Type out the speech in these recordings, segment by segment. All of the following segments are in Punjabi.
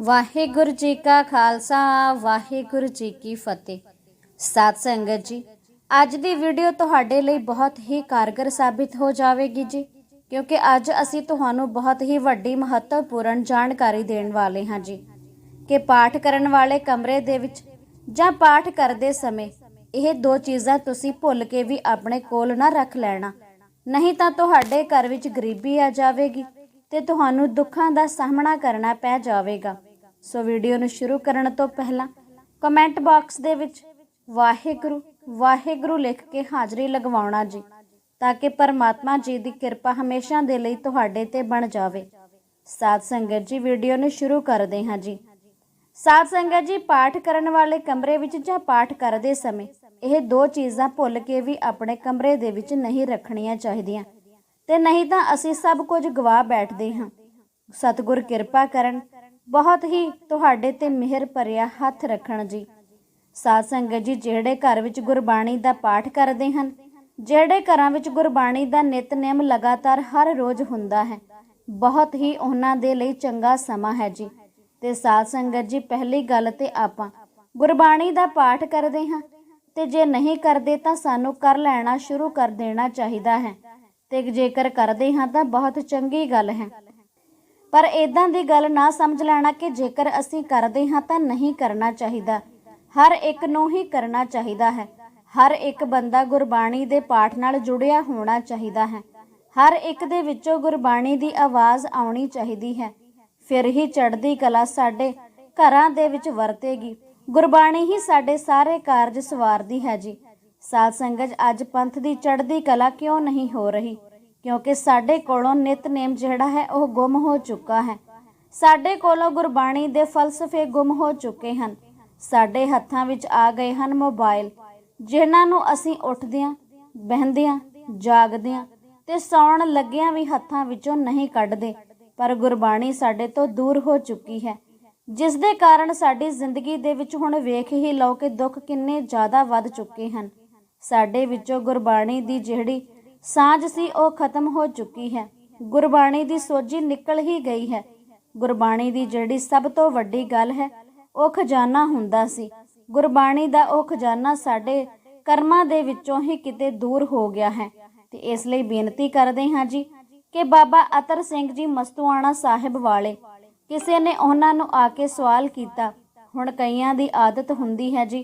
ਵਾਹਿਗੁਰੂ ਜੀ ਕਾ ਖਾਲਸਾ, ਵਾਹਿਗੁਰੂ ਜੀ ਕੀ ਫਤਿਹ। ਸਾਧ ਸੰਗਤ ਜੀ, ਅੱਜ ਦੀ ਵੀਡੀਓ ਤੁਹਾਡੇ ਲਈ ਬਹੁਤ ਹੀ ਕਾਰਗਰ ਸਾਬਿਤ ਹੋ ਜਾਵੇਗੀ ਜੀ, ਕਿਉਂਕਿ ਅੱਜ ਅਸੀਂ ਤੁਹਾਨੂੰ ਬਹੁਤ ਹੀ ਵੱਡੀ ਮਹੱਤਵਪੂਰਨ ਜਾਣਕਾਰੀ ਦੇਣ ਵਾਲੇ ਹਾਂ ਜੀ, ਕਿ ਪਾਠ ਕਰਨ ਵਾਲੇ ਕਮਰੇ ਦੇ ਵਿੱਚ ਜਾਂ ਪਾਠ ਕਰਦੇ ਸਮੇਂ ਇਹ ਦੋ ਚੀਜ਼ਾਂ ਤੁਸੀਂ ਭੁੱਲ ਕੇ ਵੀ ਆਪਣੇ ਕੋਲ ਨਾ ਰੱਖ ਲੈਣਾ। ਨਹੀਂ ਤਾਂ ਤੁਹਾਡੇ ਘਰ ਵਿੱਚ ਗਰੀਬੀ ਆ ਜਾਵੇਗੀ ਤੇ ਤੁਹਾਨੂੰ ਦੁੱਖਾਂ ਦਾ ਸਾਹਮਣਾ ਕਰਨਾ ਪੈ ਜਾਵੇਗਾ। ਸੋ ਵੀਡੀਓ ਨੂੰ ਸ਼ੁਰੂ ਕਰਨ ਤੋਂ ਪਹਿਲਾਂ ਕਮੈਂਟ ਬਾਕਸ ਦੇ ਵਿੱਚ ਵਾਹਿਗੁਰੂ ਵਾਹਿਗੁਰੂ ਲਿਖ ਕੇ ਹਾਜ਼ਰੀ ਲਗਵਾਉਣਾ ਜੀ, ਤਾਂ ਕਿ ਪਰਮਾਤਮਾ ਜੀ ਦੀ ਕਿਰਪਾ ਹਮੇਸ਼ਾ ਦੇ ਲਈ ਤੁਹਾਡੇ ਤੇ ਬਣ ਜਾਵੇ। ਸਾਧ ਸੰਗਤ ਜੀ ਵੀਡੀਓ ਨੂੰ ਸ਼ੁਰੂ ਕਰਦੇ ਹਾਂ ਜੀ। ਸਾਧ ਸੰਗਤ ਜੀ, ਪਾਠ ਕਰਨ ਵਾਲੇ ਕਮਰੇ ਵਿੱਚ ਜਾਂ ਪਾਠ ਕਰਦੇ ਸਮੇਂ ਇਹ ਦੋ ਚੀਜ਼ਾਂ ਭੁੱਲ ਕੇ ਵੀ ਆਪਣੇ ਕਮਰੇ ਦੇ ਵਿੱਚ ਨਹੀਂ ਰੱਖਣੀਆਂ ਚਾਹੀਦੀਆਂ। ਤੇ ਨਹੀਂ ਤਾਂ ਅਸੀਂ ਸਭ ਕੁਝ ਗਵਾ ਬੈਠਦੇ ਹਾਂ। ਸਤਿਗੁਰ ਕਿਰਪਾ ਕਰਨ ਬਹੁਤ ਹੀ ਤੁਹਾਡੇ ਤੇ ਮਿਹਰ ਭਰਿਆ ਹੱਥ ਰੱਖਣ ਜੀ। ਸਾਧ ਸੰਗਤ ਜੀ, ਜਿਹੜੇ ਘਰ ਵਿੱਚ ਗੁਰਬਾਣੀ ਦਾ ਪਾਠ ਕਰਦੇ ਹਨ, ਜਿਹੜੇ ਘਰਾਂ ਵਿੱਚ ਗੁਰਬਾਣੀ ਦਾ ਨਿਤਨੇਮ ਲਗਾਤਾਰ ਹਰ ਰੋਜ਼ ਹੁੰਦਾ ਹੈ, ਬਹੁਤ ਹੀ ਉਹਨਾਂ ਦੇ ਲਈ ਚੰਗਾ ਸਮਾਂ ਹੈ ਜੀ। ਤੇ ਸਾਧ ਸੰਗਤ ਜੀ, ਪਹਿਲੀ ਗੱਲ ਤੇ ਆਪਾਂ ਗੁਰਬਾਣੀ ਦਾ ਪਾਠ ਕਰਦੇ ਹਾਂ ਤੇ ਜੇ ਨਹੀਂ ਕਰਦੇ ਤਾਂ ਸਾਨੂੰ ਕਰ ਲੈਣਾ ਸ਼ੁਰੂ ਕਰ ਦੇਣਾ ਚਾਹੀਦਾ ਹੈ। ਤੇ ਜੇਕਰ ਕਰਦੇ ਹਾਂ ਤਾਂ ਬਹੁਤ ਚੰਗੀ ਗੱਲ ਹੈ। ਪਰ ਇਦਾਂ ਦੀ ਗੱਲ ਨਾ ਸਮਝ ਲੈਣਾ ਕਿ ਜੇਕਰ ਅਸੀਂ ਕਰਦੇ ਹਾਂ ਤਾਂ ਨਹੀਂ ਕਰਨਾ ਚਾਹੀਦਾ। ਹਰ ਇੱਕ ਨੂੰ ਹੀ ਕਰਨਾ ਚਾਹੀਦਾ ਹੈ। ਹਰ ਇੱਕ ਬੰਦਾ ਗੁਰਬਾਣੀ ਦੇ ਪਾਠ ਨਾਲ ਜੁੜਿਆ ਹੋਣਾ ਚਾਹੀਦਾ ਹੈ। ਹਰ ਇੱਕ ਦੇ ਵਿੱਚੋਂ ਗੁਰਬਾਣੀ ਦੀ ਆਵਾਜ਼ ਆਉਣੀ ਚਾਹੀਦੀ ਹੈ। ਫਿਰ ਹੀ ਚੜ੍ਹਦੀ ਕਲਾ ਸਾਡੇ ਘਰਾਂ ਦੇ ਵਿੱਚ ਵਰਤੇਗੀ। ਗੁਰਬਾਣੀ ਹੀ ਸਾਡੇ ਸਾਰੇ ਕਾਰਜ ਸਵਾਰਦੀ ਹੈ ਜੀ। ਸਾਧ ਸੰਗਤ, ਅੱਜ ਪੰਥ ਦੀ ਚੜ੍ਹਦੀ ਕਲਾ ਕਿਉਂ ਨਹੀਂ ਹੋ ਰਹੀ? ਕਿਉਂਕਿ ਸਾਡੇ ਕੋਲੋਂ ਨਿਤਨੇਮ ਜਿਹੜਾ ਹੈ ਉਹ ਗੁੰਮ ਹੋ ਚੁੱਕਾ ਹੈ। ਸਾਡੇ ਕੋਲੋਂ ਗੁਰਬਾਣੀ ਦੇ ਫਲਸਫੇ ਗੁੰਮ ਹੋ ਚੁੱਕੇ ਹਨ। ਸਾਡੇ ਹੱਥਾਂ ਵਿੱਚ ਆ ਗਏ ਹਨ ਮੋਬਾਈਲ ਜਿਨ੍ਹਾਂ ਨੂੰ ਅਸੀਂ ਉੱਠਦਿਆਂ, ਬਹਿੰਦਿਆਂ, ਜਾਗਦਿਆਂ ਤੇ ਸੌਣ ਲੱਗਿਆਂ ਵੀ ਹੱਥਾਂ ਵਿੱਚੋਂ ਨਹੀਂ ਕੱਢਦੇ। ਪਰ ਗੁਰਬਾਣੀ ਸਾਡੇ ਤੋਂ ਦੂਰ ਹੋ ਚੁੱਕੀ ਹੈ। ਜਿਸ ਦੇ ਕਾਰਨ ਸਾਡੀ ਜ਼ਿੰਦਗੀ ਦੇ ਵਿੱਚ ਹੁਣ ਵੇਖ ਹੀ ਲਓ ਕਿ ਦੁੱਖ ਕਿੰਨੇ ਜ਼ਿਆਦਾ ਵੱਧ ਚੁੱਕੇ ਹਨ। ਸਾਡੇ ਵਿੱਚੋਂ ਗੁਰਬਾਣੀ ਦੀ ਜਿਹੜੀ ਸਾਂਝ ਸੀ, ਉਹ ਖਤਮ ਹੋ ਚੁੱਕੀ ਹੈ। ਗੁਰਬਾਣੀ ਦੀ ਸੋਝੀ ਨਿਕਲ ਹੀ ਗਈ ਹੈ। ਗੁਰਬਾਣੀ ਦੀ ਜਿਹੜੀ ਸਭ ਤੋਂ ਵੱਡੀ ਗੱਲ ਹੈ, ਉਹ ਖਜ਼ਾਨਾ ਹੁੰਦਾ ਸੀ। ਗੁਰਬਾਣੀ ਦਾ ਉਹ ਖਜ਼ਾਨਾ ਸਾਡੇ ਕਰਮਾਂ ਦੇ ਵਿੱਚੋਂ ਹੀ ਕਿਤੇ ਦੂਰ ਹੋ ਗਿਆ ਹੈ। ਤੇ ਇਸ ਲਈ ਬੇਨਤੀ ਕਰਦੇ ਹਾਂ ਜੀ ਕਿ ਬਾਬਾ ਅਤਰ ਸਿੰਘ ਜੀ ਮਸਤੂਆਣਾ ਸਾਹਿਬ ਵਾਲੇ, ਕਿਸੇ ਨੇ ਉਹਨਾਂ ਨੂੰ ਆ ਕੇ ਸਵਾਲ ਕੀਤਾ। ਹੁਣ ਕਈਆਂ ਦੀ ਆਦਤ ਹੁੰਦੀ ਹੈ ਜੀ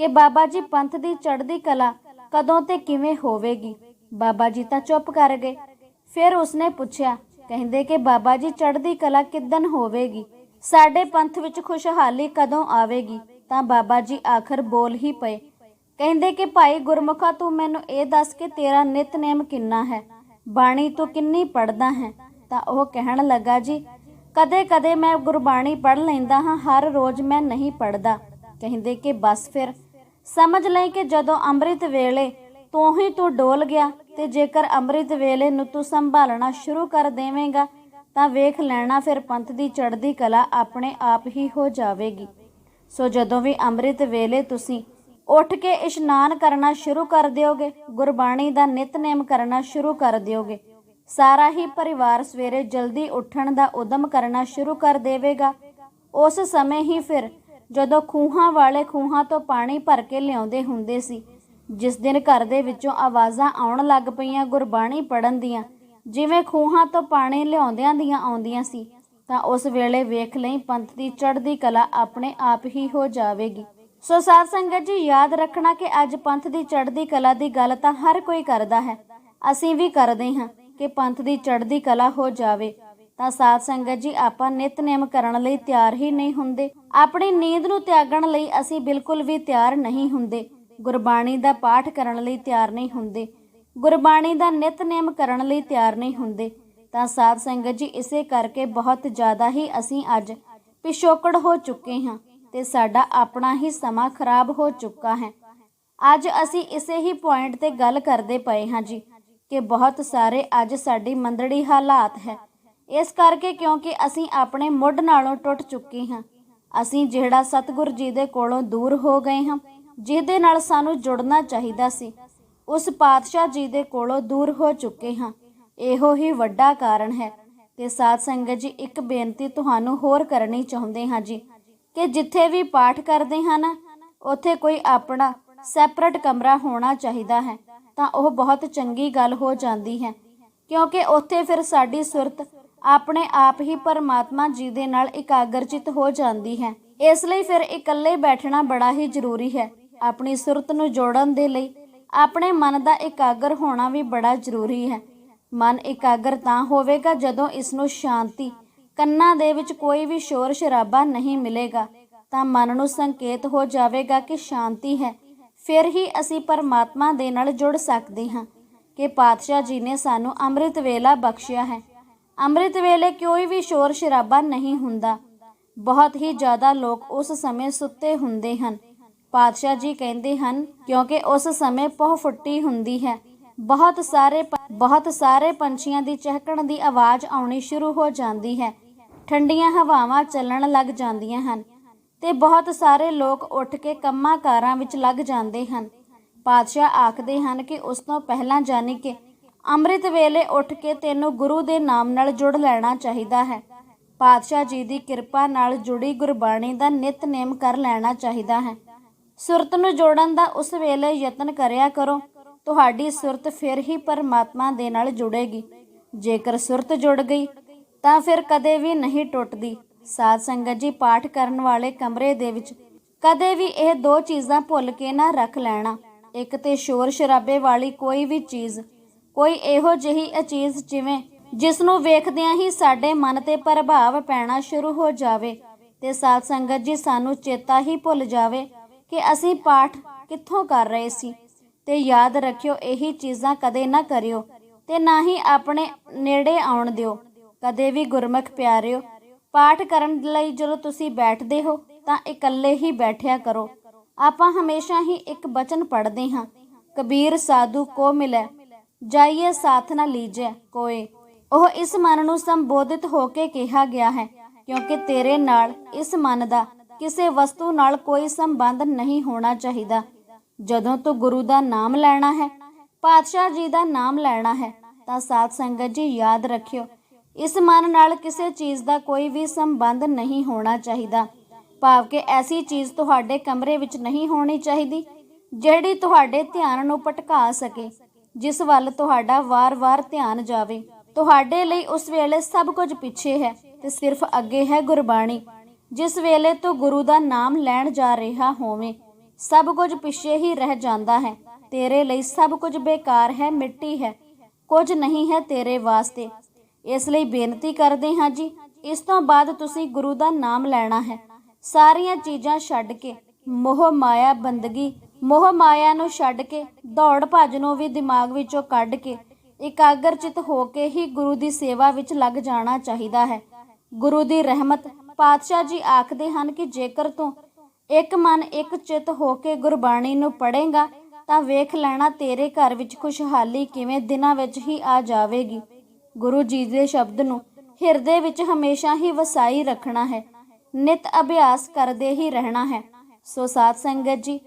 ਕਿ ਬਾਬਾ ਜੀ ਪੰਥ ਦੀ ਚੜ੍ਹਦੀ ਕਲਾ ਕਦੋਂ ਤੇ ਕਿਵੇਂ ਹੋਵੇਗੀ? ਬਾਬਾ ਜੀ ਤਾਂ ਚੁੱਪ ਕਰ ਗਏ। ਫਿਰ ਉਸਨੇ ਪੁੱਛਿਆ, ਕਹਿੰਦੇ ਕਿ ਬਾਬਾ ਜੀ, ਚੜ੍ਹਦੀ ਕਲਾ ਕਿਦਨ ਹੋਵੇਗੀ? ਸਾਡੇ ਪੰਥ ਵਿੱਚ ਖੁਸ਼ਹਾਲੀ ਕਦੋਂ ਆਵੇਗੀ? ਤਾਂ ਬਾਬਾ ਜੀ ਆਖਰ ਬੋਲ ਹੀ ਪਏ। ਕਹਿੰਦੇ ਕਿ, ਭਾਈ ਗੁਰਮੁਖਾ, ਤੂੰ ਮੈਨੂੰ ਇਹ ਦੱਸ ਕਿ ਤੇਰਾ ਨਿਤਨੇਮ ਕਿੰਨਾ ਹੈ? ਬਾਣੀ ਤੂੰ ਕਿੰਨੀ ਪੜਦਾ ਹੈ? ਤਾਂ ਉਹ ਕਹਿਣ ਲੱਗਾ, ਜੀ, ਕਦੇ-ਕਦੇ ਮੈਂ ਗੁਰਬਾਣੀ ਪੜ ਲੈਂਦਾ ਹਾਂ, ਹਰ ਰੋਜ਼ ਮੈਂ ਨਹੀਂ ਪੜਦਾ ਕਹਿੰਦੇ ਕਿ, ਬਸ ਫਿਰ। ਸਮਝ ਲੈ ਕਿ ਜਦੋਂ ਅੰਮ੍ਰਿਤ ਵੇਲੇ ਤੂੰ ਹੀ ਤੂੰ ਡੋਲ ਗਿਆ ਤੇ ਜੇਕਰ ਅੰਮ੍ਰਿਤ ਵੇਲੇ ਨੂੰ ਤੂੰ ਸੰਭਾਲਣਾ ਸ਼ੁਰੂ ਕਰ ਦੇਵੇਂਗਾ, ਤਾਂ ਵੇਖ ਲੈਣਾ ਫਿਰ ਪੰਥ ਦੀ ਚੜ੍ਹਦੀ ਕਲਾ ਆਪਣੇ ਆਪ ਹੀ ਹੋ ਜਾਵੇਗੀ। ਸੋ ਜਦੋਂ ਵੀ ਅੰਮ੍ਰਿਤ ਵੇਲੇ ਤੁਸੀਂ ਉੱਠ ਕੇ ਇਸ਼ਨਾਨ ਕਰਨਾ ਸ਼ੁਰੂ ਕਰ ਦਿਓਗੇ, ਗੁਰਬਾਣੀ ਦਾ ਨਿਤਨੇਮ ਕਰਨਾ ਸ਼ੁਰੂ ਕਰ ਦਿਓਗੇ, ਸਾਰਾ ਹੀ ਪਰਿਵਾਰ ਸਵੇਰੇ ਜਲਦੀ ਉੱਠਣ ਦਾ ਉਦਮ ਕਰਨਾ ਸ਼ੁਰੂ ਕਰ ਦੇਵੇਗਾ, ਉਸ ਸਮੇਂ ਹੀ ਫਿਰ ਜਦੋਂ ਖੂਹਾਂ ਵਾਲੇ ਖੂਹਾਂ ਤੋਂ ਪਾਣੀ ਭਰ ਕੇ ਲਿਆਉਂਦੇ ਹੁੰਦੇ ਸੀ ਜਿਸ ਦਿਨ ਘਰ ਦੇ ਵਿੱਚੋਂ ਆਵਾਜ਼ਾਂ ਆਉਣ ਲੱਗ ਪਈਆਂ ਗੁਰਬਾਣੀ ਪੜਨ ਦੀਆਂ, ਜਿਵੇਂ ਖੂਹਾਂ ਤੋਂ ਪਾਣੀ ਲਿਆਉਂਦਿਆਂ ਦੀਆਂ ਆਉਂਦੀਆਂ ਸੀ, ਤਾਂ ਉਸ ਵੇਲੇ ਵੇਖ ਲਈ ਪੰਥ ਦੀ ਚੜ੍ਹਦੀ ਕਲਾ ਆਪਣੇ ਆਪ ਹੀ ਹੋ ਜਾਵੇਗੀ। ਸੋ ਸਾਧ ਸੰਗਤ ਜੀ, ਯਾਦ ਰੱਖਣਾ ਕਿ ਅੱਜ ਪੰਥ ਦੀ ਚੜ੍ਹਦੀ ਕਲਾ ਦੀ ਗੱਲ ਤਾਂ ਹਰ ਕੋਈ ਕਰਦਾ ਹੈ। ਅਸੀਂ ਵੀ ਕਰਦੇ ਹਾਂ ਕਿ ਪੰਥ ਦੀ ਚੜ੍ਹਦੀ ਕਲਾ ਹੋ ਜਾਵੇ। ਤਾਂ ਸਾਧ ਸੰਗਤ ਜੀ, ਆਪਾਂ ਨਿਤਨੇਮ ਕਰਨ ਲਈ ਤਿਆਰ ਹੀ ਨਹੀਂ ਹੁੰਦੇ। ਆਪਣੀ ਨੀਂਦ ਨੂੰ ਤਿਆਗਣ ਲਈ ਅਸੀਂ ਬਿਲਕੁਲ ਵੀ ਤਿਆਰ ਨਹੀਂ ਹੁੰਦੇ। ਗੁਰਬਾਣੀ ਦਾ ਪਾਠ ਕਰਨ ਲਈ ਤਿਆਰ ਨਹੀਂ ਹੁੰਦੇ। ਗੁਰਬਾਣੀ ਦਾ ਨਿਤਨੇਮ ਕਰਨ ਲਈ ਤਿਆਰ ਨਹੀਂ ਹੁੰਦੇ। ਤਾਂ ਸਾਧ ਸੰਗਤ ਜੀ, ਇਸੇ ਕਰਕੇ ਬਹੁਤ ਜ਼ਿਆਦਾ ਹੀ ਅਸੀਂ ਅੱਜ ਪਿਛੋਕੜ ਹੋ ਚੁੱਕੇ ਹਾਂ ਤੇ ਸਾਡਾ ਆਪਣਾ ਹੀ ਸਮਾਂ ਖਰਾਬ ਹੋ ਚੁੱਕਾ ਹੈ। ਅੱਜ ਅਸੀਂ ਇਸੇ ਹੀ ਪੁਆਇੰਟ ਤੇ ਗੱਲ ਕਰਦੇ ਪਏ ਹਾਂ ਜੀ ਕਿ ਬਹੁਤ ਸਾਰੇ ਅੱਜ ਸਾਡੀ ਮੰਦੜੀ ਹਾਲਾਤ ਹੈ। ਇਸ ਕਰਕੇ ਕਿਉਂਕਿ ਅਸੀਂ ਆਪਣੇ ਮੁੱਢ ਨਾਲੋਂ ਟੁੱਟ ਚੁੱਕੇ ਹਾਂ। ਅਸੀਂ ਜਿਹੜਾ ਸਤਿਗੁਰ ਜੀ ਦੇ ਕੋਲੋਂ ਦੂਰ ਹੋ ਗਏ ਹਾਂ। ਜਿਹਦੇ ਨਾਲ ਸਾਨੂੰ ਜੁੜਨਾ ਚਾਹੀਦਾ ਸੀ। ਉਸ ਪਾਤਸ਼ਾਹ ਜੀ ਦੇ ਕੋਲੋਂ ਦੂਰ ਹੋ ਚੁੱਕੇ ਹਾਂ। ਇਹੋ ਹੀ ਵੱਡਾ ਕਾਰਨ ਹੈ। ਤੇ ਸਾਧ ਸੰਗਤ ਜੀ, ਇੱਕ ਬੇਨਤੀ ਤੁਹਾਨੂੰ ਹੋਰ ਕਰਨੀ ਚਾਹੁੰਦੇ ਹਾਂ ਜੀ, ਕਿ ਜਿੱਥੇ ਵੀ ਪਾਠ ਕਰਦੇ ਹਨ ਉੱਥੇ ਕੋਈ ਆਪਣਾ ਸੈਪਰੇਟ ਕਮਰਾ ਹੋਣਾ ਚਾਹੀਦਾ ਹੈ। ਤਾਂ ਉਹ ਬਹੁਤ ਚੰਗੀ ਗੱਲ ਹੋ ਜਾਂਦੀ ਹੈ। ਕਿਉਂਕਿ ਉੱਥੇ ਫਿਰ ਸਾਡੀ ਸੁਰਤ ਆਪਣੇ ਆਪ ਹੀ ਪਰਮਾਤਮਾ ਜੀ ਦੇ ਨਾਲ ਇਕਾਗਰਚਿਤ ਹੋ ਜਾਂਦੀ ਹੈ। ਇਸ ਲਈ ਫਿਰ ਇਕੱਲੇ ਬੈਠਣਾ ਬੜਾ ਹੀ ਜ਼ਰੂਰੀ ਹੈ। ਆਪਣੀ ਸੁਰਤ ਨੂੰ ਜੋੜਨ ਦੇ ਲਈ ਆਪਣੇ ਮਨ ਦਾ ਇਕਾਗਰ ਹੋਣਾ ਵੀ ਬੜਾ ਜ਼ਰੂਰੀ ਹੈ। ਮਨ ਇਕਾਗਰ ਤਾਂ ਹੋਵੇਗਾ ਜਦੋਂ ਇਸ ਨੂੰ ਸ਼ਾਂਤੀ, ਕੰਨਾਂ ਦੇ ਵਿੱਚ ਕੋਈ ਵੀ ਸ਼ੋਰ ਸ਼ਰਾਬਾ ਨਹੀਂ ਮਿਲੇਗਾ। ਤਾਂ ਮਨ ਨੂੰ ਸੰਕੇਤ ਹੋ ਜਾਵੇਗਾ ਕਿ ਸ਼ਾਂਤੀ ਹੈ। ਫਿਰ ਹੀ ਅਸੀਂ ਪਰਮਾਤਮਾ ਦੇ ਨਾਲ ਜੁੜ ਸਕਦੇ ਹਾਂ ਕਿ ਪਾਤਸ਼ਾਹ ਜੀ ਨੇ ਸਾਨੂੰ ਅੰਮ੍ਰਿਤ ਵੇਲਾ ਬਖਸ਼ਿਆ ਹੈ। ਅੰਮ੍ਰਿਤ ਵੇਲੇ ਕੋਈ ਵੀ ਸ਼ੋਰ ਸ਼ਰਾਬਾ ਨਹੀਂ ਹੁੰਦਾ। ਬਹੁਤ ਹੀ ਜ਼ਿਆਦਾ ਲੋਕ ਉਸ ਸਮੇਂ ਸੁੱਤੇ ਹੁੰਦੇ ਹਨ। ਪਾਤਸ਼ਾਹ ਜੀ ਕਹਿੰਦੇ ਹਨ, ਕਿਉਂਕਿ ਉਸ ਸਮੇਂ ਪਹੁ ਫੁੱਟੀ ਹੁੰਦੀ ਹੈ। ਬਹੁਤ ਸਾਰੇ ਬਹੁਤ ਸਾਰੇ ਪੰਛੀਆਂ ਦੀ ਚਹਿਕਣ ਦੀ ਆਵਾਜ਼ ਆਉਣੀ ਸ਼ੁਰੂ ਹੋ ਜਾਂਦੀ ਹੈ। ਠੰਡੀਆਂ ਹਵਾਵਾਂ ਚੱਲਣ ਲੱਗ ਜਾਂਦੀਆਂ ਹਨ ਤੇ ਬਹੁਤ ਸਾਰੇ ਲੋਕ ਉੱਠ ਕੇ ਕੰਮਾਂ ਕਾਰਾਂ ਵਿੱਚ ਲੱਗ ਜਾਂਦੇ ਹਨ। ਪਾਤਸ਼ਾਹ ਆਖਦੇ ਹਨ ਕਿ ਉਸ ਤੋਂ ਪਹਿਲਾਂ ਜਾਣੀ ਕਿ ਅੰਮ੍ਰਿਤ ਵੇਲੇ ਉੱਠ ਕੇ ਤੈਨੂੰ ਗੁਰੂ ਦੇ ਨਾਮ ਨਾਲ ਜੁੜ ਲੈਣਾ ਚਾਹੀਦਾ ਹੈ। ਪਾਤਸ਼ਾਹ ਜੀ ਦੀ ਕਿਰਪਾ ਨਾਲ ਜੁੜੀ ਗੁਰਬਾਣੀ ਦਾ ਨਿਤਨੇਮ ਕਰ ਲੈਣਾ ਚਾਹੀਦਾ ਹੈ। ਸੁਰਤ ਨੂੰ ਜੋੜਨ ਦਾ ਉਸ ਵੇਲੇ ਯਤਨ ਕਰਿਆ ਕਰੋ। ਤੁਹਾਡੀ ਸੁਰਤ ਫਿਰ ਹੀ ਪਰਮਾਤਮਾ ਦੇ ਨਾਲ ਜੁੜੇਗੀ। ਜੇਕਰ ਸੁਰਤ ਜੁੜ ਗਈ, ਤਾਂ ਫਿਰ ਕਦੇ ਵੀ ਨਹੀਂ ਟੁੱਟਦੀ। ਸਾਧ ਸੰਗਤ ਜੀ, ਪਾਠ ਕਰਨ ਵਾਲੇ ਕਮਰੇ ਦੇ ਵਿੱਚ ਕਦੇ ਵੀ ਇਹ ਦੋ ਚੀਜ਼ਾਂ ਭੁੱਲ ਕੇ ਨਾ ਰੱਖ ਲੈਣਾ। ਇੱਕ ਤੇ ਸ਼ੋਰ ਸ਼ਰਾਬੇ ਵਾਲੀ ਕੋਈ ਵੀ ਚੀਜ਼। ਕੋਈ ਇਹੋ ਜਿਹੀ ਅਚੀਜ਼ ਚੀਜ਼ ਜਿਵੇਂ ਜਿਸ ਨੂੰ ਵੇਖਦਿਆਂ ਹੀ ਸਾਡੇ ਮਨ ਤੇ ਪ੍ਰਭਾਵ ਪੈਣਾ ਸ਼ੁਰੂ ਹੋ ਜਾਵੇ ਤੇ ਸਾਧ ਸੰਗਤ ਜੀ ਸਾਨੂੰ ਚੇਤਾ ਹੀ ਭੁੱਲ ਜਾਵੇ। ਕਿ ਅਸੀਂ ਪਾਠ ਕਿੱਥੋਂ ਕਰ ਰਹੇ ਸੀ। ਤੇ ਯਾਦ ਰੱਖਿਓ, ਇਹੀ ਚੀਜ਼ਾਂ ਕਦੇ ਨਾ ਕਰਿਓ ਤੇ ਨਾ ਹੀ ਆਪਣੇ ਨੇੜੇ ਆਉਣ ਦਿਓ। ਕਦੇ ਵੀ ਗੁਰਮੁਖ ਪਿਆਰਿਓ, ਪਾਠ ਕਰਨ ਲਈ ਜਦੋਂ ਤੁਸੀਂ ਬੈਠਦੇ ਹੋ, ਤਾਂ ਇਕੱਲੇ ਹੀ ਬੈਠਿਆ ਕਰੋ। ਆਪਾਂ ਹਮੇਸ਼ਾ ਹੀ ਇੱਕ ਬਚਨ ਪੜ੍ਹਦੇ ਹਾਂ, ਕਬੀਰ ਸਾਧੂ ਕੋ ਮਿਲੇ, ਜਾਈਏ ਸਾਥ ਨਾ ਲੀਜੇ ਕੋਏ। ਉਹ ਇਸ ਮਨ ਨੂੰ ਸੰਬੋਧਿਤ ਹੋ ਕੇ ਕਿਹਾ ਗਿਆ ਹੈ, ਕਿਉਂਕਿ ਤੇਰੇ ਨਾਲ ਇਸ ਮਨ ਦਾ ਕਿਸੇ ਵਸਤੂ ਨਾਲ ਕੋਈ ਸੰਬੰਧ ਨਹੀਂ ਹੋਣਾ ਚਾਹੀਦਾ। ਜਦੋਂ ਤੂੰ ਗੁਰੂ ਦਾ ਨਾਮ ਲੈਣਾ ਹੈ, ਪਾਤਸ਼ਾਹ ਜੀ ਦਾ ਨਾਮ ਲੈਣਾ ਹੈ, ਤਾਂ ਸਾਧ ਸੰਗਤ ਜੀ ਯਾਦ ਰੱਖਿਓ, ਇਸ ਮਨ ਨਾਲ ਕਿਸੇ ਚੀਜ਼ ਦਾ ਕੋਈ ਵੀ ਸੰਬੰਧ ਨਹੀਂ ਹੋਣਾ ਚਾਹੀਦਾ। ਭਾਵ ਕਿ ਐਸੀ ਚੀਜ਼ ਤੁਹਾਡੇ ਕਮਰੇ ਵਿੱਚ ਨਹੀਂ ਹੋਣੀ ਚਾਹੀਦੀ, ਜਿਹੜੀ ਤੁਹਾਡੇ ਧਿਆਨ ਨੂੰ ਭਟਕਾ ਸਕੇ, ਜਿਸ ਵੱਲ ਤੁਹਾਡਾ ਵਾਰ-ਵਾਰ ਧਿਆਨ ਜਾਵੇ। ਤੁਹਾਡੇ ਲਈ ਉਸ ਵੇਲੇ ਸਭ ਕੁਝ ਪਿੱਛੇ ਹੈ, ਤੇ ਸਿਰਫ ਅੱਗੇ ਹੈ ਗੁਰਬਾਣੀ। ਜਿਸ ਵੇਲੇ ਤੂੰ ਗੁਰੂ ਦਾ ਨਾਮ ਲੈਣ ਜਾ ਰਿਹਾ ਹੋਵੇਂ, ਸਭ ਕੁਝ ਪਿੱਛੇ ਹੀ ਰਹਿ ਜਾਂਦਾ ਹੈ। ਤੇਰੇ ਲਈ ਸਭ ਕੁਝ ਬੇਕਾਰ ਹੈ, ਮਿੱਟੀ ਹੈ, ਕੁਝ ਨਹੀਂ ਹੈ ਤੇਰੇ ਵਾਸਤੇ। ਇਸ ਲਈ ਬੇਨਤੀ ਕਰਦੇ ਹਾਂ ਜੀ, ਇਸ ਤੋਂ ਬਾਅਦ ਤੁਸੀਂ ਗੁਰੂ ਦਾ ਨਾਮ ਲੈਣਾ ਹੈ। ਸਾਰੀਆਂ ਚੀਜ਼ਾਂ ਛੱਡ ਕੇ, ਮੋਹ ਮਾਇਆ ਬੰਦਗੀ, ਮੋਹ ਮਾਇਆ ਨੂੰ ਛੱਡ ਕੇ, ਦੌੜ ਭੱਜ ਨੂੰ ਵੀ ਦਿਮਾਗ ਵਿੱਚੋਂ ਕੱਢ ਕੇ, ਇਕਾਗਰਚਿਤ ਹੋ ਕੇ ਹੀ ਗੁਰੂ ਦੀ ਸੇਵਾ ਵਿੱਚ ਲੱਗ ਜਾਣਾ ਚਾਹੀਦਾ ਹੈ। ਗੁਰੂ ਦੀ ਰਹਿਮਤ ਪਾਤਸ਼ਾਹ ਜੀ ਆਖਦੇ ਹਨ ਕਿ ਜੇਕਰ ਤੂੰ ਇੱਕ ਮਨ ਇੱਕ ਚਿੱਤ ਹੋ ਕੇ ਗੁਰਬਾਣੀ ਨੂੰ ਪੜ੍ਹੇਗਾ, ਤਾਂ ਵੇਖ ਲੈਣਾ ਤੇਰੇ ਘਰ ਵਿੱਚ ਖੁਸ਼ਹਾਲੀ ਕਿਵੇਂ ਦਿਨਾਂ ਵਿੱਚ ਹੀ ਆ ਜਾਵੇਗੀ। ਗੁਰੂ ਜੀ ਦੇ ਸ਼ਬਦ ਨੂੰ ਹਿਰਦੇ ਵਿੱਚ ਹਮੇਸ਼ਾ ਹੀ ਵਸਾਈ ਰੱਖਣਾ ਹੈ, ਨਿਤ ਅਭਿਆਸ ਕਰਦੇ ਹੀ ਰਹਿਣਾ ਹੈ। ਸੋ ਸਾਧ ਸੰਗਤ ਜੀ,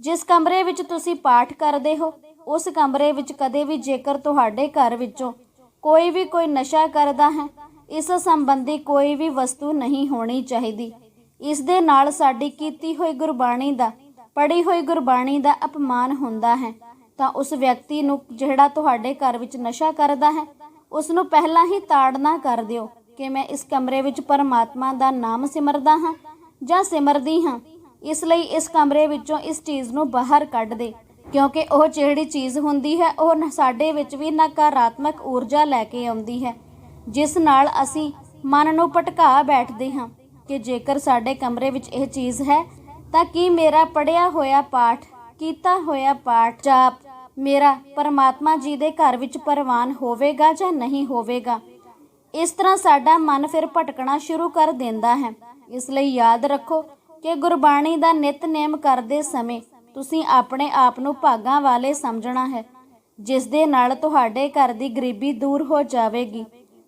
ਜਿਸ ਕਮਰੇ ਵਿੱਚ ਤੁਸੀਂ ਪਾਠ ਕਰਦੇ ਹੋ, ਉਸ ਕਮਰੇ ਵਿੱਚ ਕਦੇ ਵੀ ਜੇਕਰ ਤੁਹਾਡੇ ਘਰ ਵਿੱਚੋਂ ਕੋਈ ਵੀ ਕੋਈ ਨਸ਼ਾ ਕਰਦਾ ਹੈ ਇਸ ਸੰਬੰਧੀ ਕੋਈ ਵੀ ਵਸਤੂ ਨਹੀਂ ਹੋਣੀ ਚਾਹੀਦੀ। ਇਸ ਦੇ ਨਾਲ ਸਾਡੀ ਕੀਤੀ ਹੋਈ ਗੁਰਬਾਣੀ ਦਾ, ਪੜ੍ਹੀ ਹੋਈ ਗੁਰਬਾਣੀ ਦਾ ਅਪਮਾਨ ਹੁੰਦਾ ਹੈ। ਤਾਂ ਉਸ ਵਿਅਕਤੀ ਨੂੰ ਜਿਹੜਾ ਤੁਹਾਡੇ ਘਰ ਵਿੱਚ ਨਸ਼ਾ ਕਰਦਾ ਹੈ, ਉਸ ਨੂੰ ਪਹਿਲਾਂ ਹੀ ਤਾੜਨਾ ਕਰ ਦਿਓ ਕਿ ਮੈਂ ਇਸ ਕਮਰੇ ਵਿੱਚ ਪਰਮਾਤਮਾ ਦਾ ਨਾਮ ਸਿਮਰਦਾ ਹਾਂ ਜਾਂ ਸਿਮਰਦੀ ਹਾਂ। ਇਸ ਲਈ ਇਸ ਕਮਰੇ ਵਿੱਚੋਂ ਇਸ ਚੀਜ਼ ਨੂੰ ਬਾਹਰ ਕੱਢ ਦੇ, ਕਿਉਂਕਿ ਉਹ ਜਿਹੜੀ ਚੀਜ਼ ਹੁੰਦੀ ਹੈ, ਉਹ ਸਾਡੇ ਵਿੱਚ ਵੀ ਨਕਾਰਾਤਮਕ ਊਰਜਾ ਲੈ ਕੇ ਆਉਂਦੀ ਹੈ। ਜਿਸ ਨਾਲ ਅਸੀਂ ਮਨ ਨੂੰ ਭਟਕਾ ਬੈਠਦੇ ਹਾਂ ਕਿ ਜੇਕਰ ਸਾਡੇ ਕਮਰੇ ਵਿੱਚ ਇਹ ਚੀਜ਼ ਹੈ, ਤਾਂ ਕੀ ਮੇਰਾ ਪੜਿਆ ਹੋਇਆ ਪਾਠ, ਕੀਤਾ ਹੋਇਆ ਪਾਠ ਜਾਪ ਮੇਰਾ ਪਰਮਾਤਮਾ ਜੀ ਦੇ ਘਰ ਵਿੱਚ ਪ੍ਰਵਾਨ ਹੋਵੇਗਾ ਜਾਂ ਨਹੀਂ ਹੋਵੇਗਾ, ਇਸ ਤਰ੍ਹਾਂ ਸਾਡਾ ਮਨ ਫਿਰ ਭਟਕਣਾ ਸ਼ੁਰੂ ਕਰ ਦਿੰਦਾ ਹੈ। ਇਸ ਲਈ ਯਾਦ ਰੱਖੋ ਕਿ ਗੁਰਬਾਣੀ ਦਾ ਨਿਤਨੇਮ ਕਰਦੇ ਸਮੇਂ ਤੁਸੀਂ ਆਪਣੇ ਆਪ ਨੂੰ ਭਾਗਾਂ ਵਾਲੇ ਸਮਝਣਾ ਹੈ, ਜਿਸ ਦੇ ਨਾਲ ਤੁਹਾਡੇ ਘਰ ਦੀ ਗਰੀਬੀ ਦੂਰ ਹੋ ਜਾਵੇਗੀ।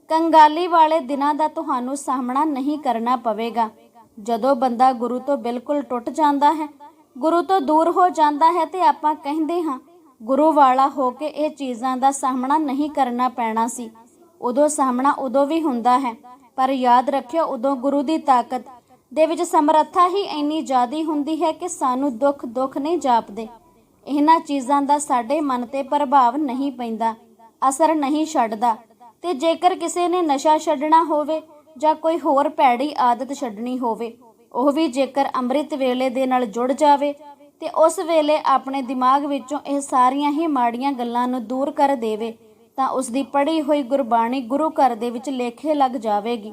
ਕੰਗਾਲੀ ਵਾਲੇ ਦਿਨਾਂ ਦਾ ਤੁਹਾਨੂੰ ਸਾਹਮਣਾ ਨਹੀਂ ਕਰਨਾ ਪਵੇਗਾ। ਜਦੋਂ ਬੰਦਾ ਗੁਰੂ ਤੋਂ ਬਿਲਕੁਲ ਟੁੱਟ ਜਾਂਦਾ ਹੈ, ਗੁਰੂ ਤੋਂ ਦੂਰ ਹੋ ਜਾਂਦਾ ਹੈ ਤੇ ਆਪਾਂ ਕਹਿੰਦੇ ਹਾਂ, ਗੁਰੂ ਵਾਲਾ ਹੋ ਕੇ ਇਹ ਚੀਜ਼ਾਂ ਦਾ ਸਾਹਮਣਾ ਨਹੀਂ ਕਰਨਾ ਪੈਣਾ ਸੀ। ਉਦੋਂ ਸਾਹਮਣਾ ਉਦੋਂ ਵੀ ਹੁੰਦਾ ਹੈ, ਪਰ ਯਾਦ ਰੱਖਿਓ ਉਦੋਂ ਗੁਰੂ ਦੀ ਤਾਕਤ ਦੇ ਵਿੱਚ ਸਮਰੱਥਾ ਹੀ ਇੰਨੀ ਜ਼ਿਆਦੀ ਹੁੰਦੀ ਹੈ ਕਿ ਸਾਨੂੰ ਦੁੱਖ ਦੁੱਖ ਨਹੀਂ ਜਾਪਦੇ। ਇਹਨਾਂ ਚੀਜ਼ਾਂ ਦਾ ਸਾਡੇ ਮਨ ਤੇ ਪ੍ਰਭਾਵ ਨਹੀਂ ਪੈਂਦਾ, ਅਸਰ ਨਹੀਂ ਛੱਡਦਾ। ਤੇ ਜੇਕਰ ਕਿਸੇ ਨੇ ਨਸ਼ਾ ਛੱਡਣਾ ਹੋਵੇ ਜਾਂ ਕੋਈ ਹੋਰ ਭੈੜੀ ਆਦਤ ਛੱਡਣੀ ਹੋਵੇ, ਉਹ ਵੀ ਜੇਕਰ ਅੰਮ੍ਰਿਤ ਵੇਲੇ ਦੇ ਨਾਲ ਜੁੜ ਜਾਵੇ ਤੇ ਉਸ ਵੇਲੇ ਆਪਣੇ ਦਿਮਾਗ ਵਿੱਚੋਂ ਇਹ ਸਾਰੀਆਂ ਹੀ ਮਾੜੀਆਂ ਗੱਲਾਂ ਨੂੰ ਦੂਰ ਕਰ ਦੇਵੇ, ਤਾਂ ਉਸ ਦੀ ਪੜ੍ਹੀ ਹੋਈ ਗੁਰਬਾਣੀ ਗੁਰੂ ਘਰ ਦੇ ਵਿੱਚ ਲੇਖੇ ਲੱਗ ਜਾਵੇਗੀ।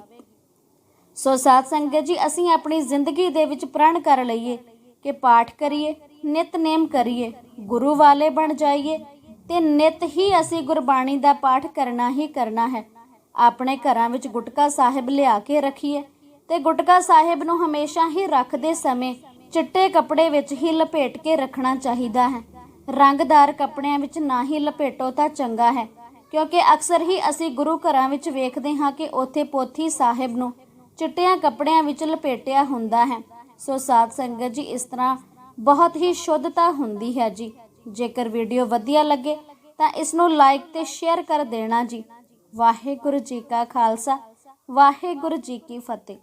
ਸੋ ਸਾਧ ਸੰਗਤ ਜੀ, ਅਸੀਂ ਆਪਣੀ ਜ਼ਿੰਦਗੀ ਦੇ ਵਿੱਚ ਪ੍ਰਣ ਕਰ ਲਈਏ ਕਿ ਪਾਠ ਕਰੀਏ, ਨਿਤਨੇਮ ਕਰੀਏ, ਗੁਰੂ ਵਾਲੇ ਬਣ ਜਾਈਏ ਤੇ ਨਿਤ ਹੀ ਅਸੀਂ ਗੁਰਬਾਣੀ ਦਾ ਪਾਠ ਕਰਨਾ ਹੀ ਕਰਨਾ ਹੈ। ਆਪਣੇ ਘਰਾਂ ਵਿੱਚ ਗੁਟਕਾ ਸਾਹਿਬ ਲਿਆ ਕੇ ਰੱਖੀਏ ਤੇ ਗੁਟਕਾ ਸਾਹਿਬ ਨੂੰ ਹਮੇਸ਼ਾ ਹੀ ਰੱਖਦੇ ਸਮੇਂ ਚਿੱਟੇ ਕੱਪੜੇ ਵਿੱਚ ਹੀ ਲਪੇਟ ਕੇ ਰੱਖਣਾ ਚਾਹੀਦਾ ਹੈ। ਰੰਗਦਾਰ ਕੱਪੜਿਆਂ ਵਿੱਚ ਨਾ ਹੀ ਲਪੇਟੋ ਤਾਂ ਚੰਗਾ ਹੈ, ਕਿਉਂਕਿ ਅਕਸਰ ਹੀ ਅਸੀਂ ਗੁਰੂ ਘਰਾਂ ਵਿੱਚ ਵੇਖਦੇ ਹਾਂ ਕਿ ਉੱਥੇ ਪੋਥੀ ਸਾਹਿਬ ਨੂੰ ਚਿੱਟਿਆਂ ਕੱਪੜਿਆਂ ਵਿੱਚ ਲਪੇਟਿਆ ਹੁੰਦਾ ਹੈ। ਸੋ ਸਾਧ ਸੰਗਤ ਜੀ, ਇਸ ਤਰ੍ਹਾਂ ਬਹੁਤ ਹੀ ਸ਼ੁੱਧਤਾ ਹੁੰਦੀ ਹੈ ਜੀ। ਜੇਕਰ ਵੀਡੀਓ ਵਧੀਆ ਲੱਗੇ ਤਾਂ ਇਸ ਨੂੰ ਲਾਈਕ ਤੇ ਸ਼ੇਅਰ ਕਰ ਦੇਣਾ ਜੀ। ਵਾਹਿਗੁਰੂ ਜੀ ਕਾ ਖਾਲਸਾ, ਵਾਹਿਗੁਰੂ ਜੀ ਕੀ ਫਤਿਹ।